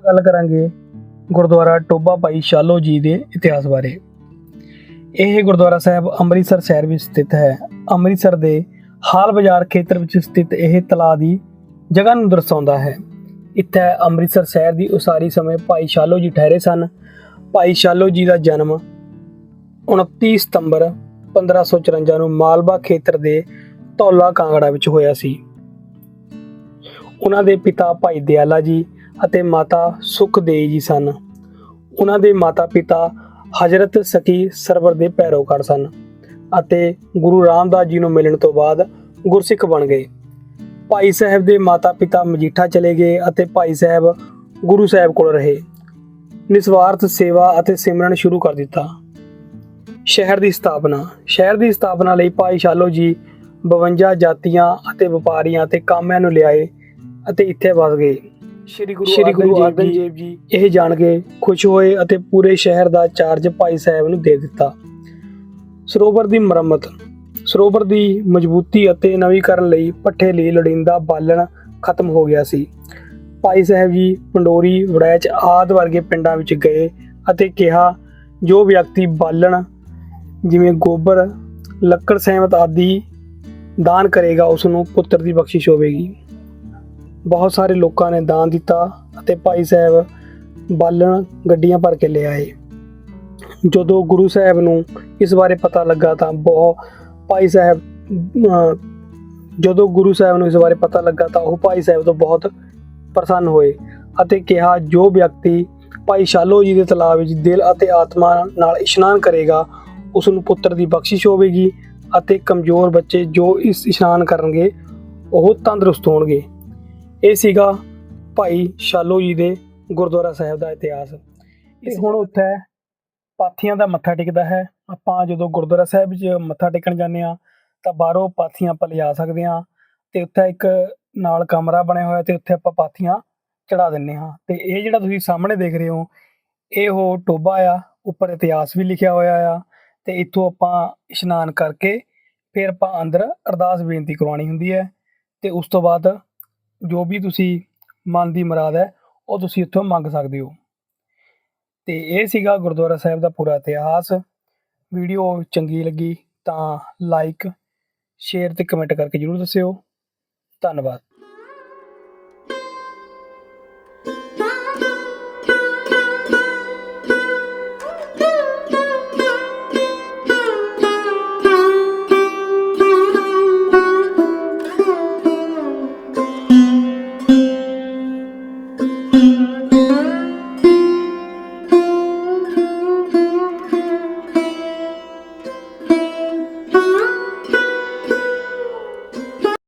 ਗੱਲ ਕਰਾਂਗੇ ਗੁਰਦੁਆਰਾ ਟੋਬਾ ਭਾਈ ਸ਼ਾਲੋ ਜੀ ਦੇ ਇਤਿਹਾਸ ਬਾਰੇ। ਇਹ ਗੁਰਦੁਆਰਾ ਸਾਹਿਬ ਅੰਮ੍ਰਿਤਸਰ ਸ਼ਹਿਰ ਵਿੱਚ ਸਥਿਤ ਹੈ। ਅੰਮ੍ਰਿਤਸਰ ਦੇ ਹਾਲ ਬਾਜ਼ਾਰ ਖੇਤਰ ਵਿੱਚ ਸਥਿਤ ਇਹ ਤਲਾਅ ਦੀ ਜਗ੍ਹਾ ਨੂੰ ਦਰਸਾਉਂਦਾ ਹੈ। ਇੱਥੇ ਅੰਮ੍ਰਿਤਸਰ ਸ਼ਹਿਰ ਦੀ ਉਸਾਰੀ ਸਮੇਂ ਭਾਈ ਸ਼ਾਲੋ ਜੀ ਠਹਿਰੇ ਸਨ। ਭਾਈ ਸ਼ਾਲੋ ਜੀ ਦਾ ਜਨਮ 29 ਸਤੰਬਰ 1554 ਨੂੰ ਮਾਲਵਾ ਖੇਤਰ ਦੇ ਧੌਲਾ ਕਾਂਗੜਾ ਵਿੱਚ ਹੋਇਆ ਸੀ। ਉਹਨਾਂ ਦੇ ਪਿਤਾ ਭਾਈ ਦਿਆਲਾ ਜੀ ਅਤੇ ਮਾਤਾ ਸੁਖਦੇਵ ਜੀ ਸਨ। ਉਹਨਾਂ ਦੇ ਮਾਤਾ-ਪਿਤਾ ਹਜ਼ਰਤ ਸਕੀ ਸਰਵਰ ਦੇ ਪੈਰੋਕਾਰ ਸਨ ਅਤੇ ਗੁਰੂ ਰਾਮਦਾਸ ਜੀ ਨੂੰ ਮਿਲਣ ਤੋਂ ਬਾਅਦ ਗੁਰਸਿੱਖ ਬਣ ਗਏ। ਭਾਈ ਸਾਹਿਬ ਦੇ ਮਾਤਾ-ਪਿਤਾ ਮਜੀਠਾ ਚਲੇ ਗਏ ਅਤੇ ਭਾਈ ਸਾਹਿਬ ਗੁਰੂ ਸਾਹਿਬ ਕੋਲ ਰਹੇ। ਨਿਸਵਾਰਥ ਸੇਵਾ ਅਤੇ ਸਿਮਰਨ ਸ਼ੁਰੂ ਕਰ ਦਿੱਤਾ। ਸ਼ਹਿਰ ਦੀ ਸਥਾਪਨਾ। ਸ਼ਹਿਰ ਦੀ ਸਥਾਪਨਾ ਲਈ ਭਾਈ ਸ਼ਾਲੋ ਜੀ 52 ਜਾਤੀਆਂ ਅਤੇ ਵਪਾਰੀਆਂ ਤੇ ਕਾਮਿਆਂ ਨੂੰ ਲਿਆਏ ਅਤੇ ਇੱਥੇ ਵਸ ਗਏ। ਸ਼੍ਰੀ ਗੁਰੂ ਸ਼੍ਰੀ ਗੁਰੂ ਅਰਜਨ ਦੇਵ ਜੀ ਇਹ ਜਾਣ ਕੇ ਖੁਸ਼ ਹੋਏ ਅਤੇ ਪੂਰੇ ਸ਼ਹਿਰ ਦਾ ਚਾਰਜ ਭਾਈ ਸਾਹਿਬ ਨੂੰ ਦੇ ਦਿੱਤਾ। ਸਰੋਵਰ ਦੀ ਮੁਰੰਮਤ ਸਰੋਵਰ ਦੀ ਮਜ਼ਬੂਤੀ ਅਤੇ ਨਵੀਕਰਨ ਲਈ ਪੱਠੇ ਲਈ ਲੋੜੀਂਦਾ ਬਾਲਣ ਖਤਮ ਹੋ ਗਿਆ ਸੀ। ਭਾਈ ਸਾਹਿਬ ਜੀ ਪੰਡੋਰੀ ਵੜੈਚ ਆਦ ਵਰਗੇ ਪਿੰਡਾਂ ਵਿੱਚ ਗਏ ਅਤੇ ਕਿਹਾ ਜੋ ਵਿਅਕਤੀ ਬਾਲਣ ਜਿਵੇਂ ਗੋਬਰ ਲੱਕੜ ਸਹਿਮਤ ਆਦਿ ਦਾਨ ਕਰੇਗਾ ਉਸ ਨੂੰ ਪੁੱਤਰ ਦੀ ਬਖਸ਼ਿਸ਼ ਹੋਵੇਗੀ। ਬਹੁਤ ਸਾਰੇ ਲੋਕਾਂ ਨੇ ਦਾਨ ਦਿੱਤਾ ਅਤੇ ਭਾਈ ਸਾਹਿਬ ਬਾਲਣ ਗੱਡੀਆਂ ਭਰ ਕੇ ਲੈ ਆਏ। ਜਦੋਂ ਗੁਰੂ ਸਾਹਿਬ ਨੂੰ ਇਸ ਬਾਰੇ ਪਤਾ ਲੱਗਾ ਤਾਂ ਬਹੁਤ ਭਾਈ ਸਾਹਿਬ ਜਦੋਂ ਗੁਰੂ ਸਾਹਿਬ ਨੂੰ ਇਸ ਬਾਰੇ ਪਤਾ ਲੱਗਾ ਤਾਂ ਉਹ ਭਾਈ ਸਾਹਿਬ ਤੋਂ ਬਹੁਤ ਪ੍ਰਸੰਨ ਹੋਏ ਅਤੇ ਕਿਹਾ, ਜੋ ਵਿਅਕਤੀ ਭਾਈ ਸ਼ਾਲੋ ਜੀ ਦੇ ਤਲਾਬ ਵਿੱਚ ਦਿਲ ਅਤੇ ਆਤਮਾ ਨਾਲ ਇਸ਼ਨਾਨ ਕਰੇਗਾ ਉਸ ਨੂੰ ਪੁੱਤਰ ਦੀ ਬਖਸ਼ਿਸ਼ ਹੋਵੇਗੀ ਅਤੇ ਕਮਜ਼ੋਰ ਬੱਚੇ ਜੋ ਇਸ ਇਸ਼ਨਾਨ ਕਰਨਗੇ, ਉਹ ਤੰਦਰੁਸਤ ਹੋਣਗੇ। ਇਹ ਸੀਗਾ ਭਾਈ ਸ਼ਾਲੋ ਜੀ ਦੇ ਗੁਰਦੁਆਰਾ ਸਾਹਿਬ ਦਾ ਇਤਿਹਾਸ। ਤੇ ਹੁਣ ਉੱਥੇ ਪਾਥੀਆਂ ਦਾ ਮੱਥਾ ਟੇਕਦਾ ਹੈ। ਆਪਾਂ ਜਦੋਂ ਗੁਰਦੁਆਰਾ ਸਾਹਿਬ ਵਿੱਚ ਮੱਥਾ ਟੇਕਣ ਜਾਂਦੇ ਆ ਤਾਂ ਬਾਹਰੋਂ ਪਾਥੀਆਂ ਆਪਾਂ ਲਿਜਾ ਸਕਦੇ ਆ ਤੇ ਉੱਥੇ ਇੱਕ ਨਾਲ ਕਮਰਾ ਬਣਿਆ ਹੋਇਆ ਤੇ ਉੱਥੇ ਆਪਾਂ ਪਾਥੀਆਂ ਚੜਾ ਦਿੰਨੇ ਹਾਂ। ਤੇ ਇਹ ਜਿਹੜਾ ਤੁਸੀਂ ਸਾਹਮਣੇ ਦੇਖ ਰਹੇ ਹੋ ਇਹ ਉਹ ਟੋਬਾ ਆ ਉੱਪਰ ਇਤਿਹਾਸ ਵੀ ਲਿਖਿਆ ਹੋਇਆ ਆ ਤੇ ਇੱਥੋਂ ਆਪਾਂ ਇਸ਼ਨਾਨ ਕਰਕੇ ਫਿਰ ਆਪਾਂ ਅੰਦਰ ਅਰਦਾਸ ਬੇਨਤੀ ਕਰਵਾਉਣੀ ਹੁੰਦੀ ਹੈ ਤੇ ਉਸ ਤੋਂ ਬਾਅਦ ਜੋ ਵੀ ਤੁਸੀਂ ਮਨ ਦੀ ਮੁਰਾਦ ਹੈ, ਉਹ ਤੁਸੀਂ ਇੱਥੋਂ ਮੰਗ ਸਕਦੇ ਹੋ। ਤੇ ਇਹ ਸੀਗਾ ਗੁਰਦੁਆਰਾ ਸਾਹਿਬ ਦਾ ਪੂਰਾ ਇਤਿਹਾਸ। ਵੀਡੀਓ ਚੰਗੀ ਲੱਗੀ ਤਾਂ ਲਾਈਕ ਸ਼ੇਅਰ ਤੇ ਕਮੈਂਟ ਕਰਕੇ ਜਰੂਰ ਦੱਸਿਓ। ਧੰਨਵਾਦ।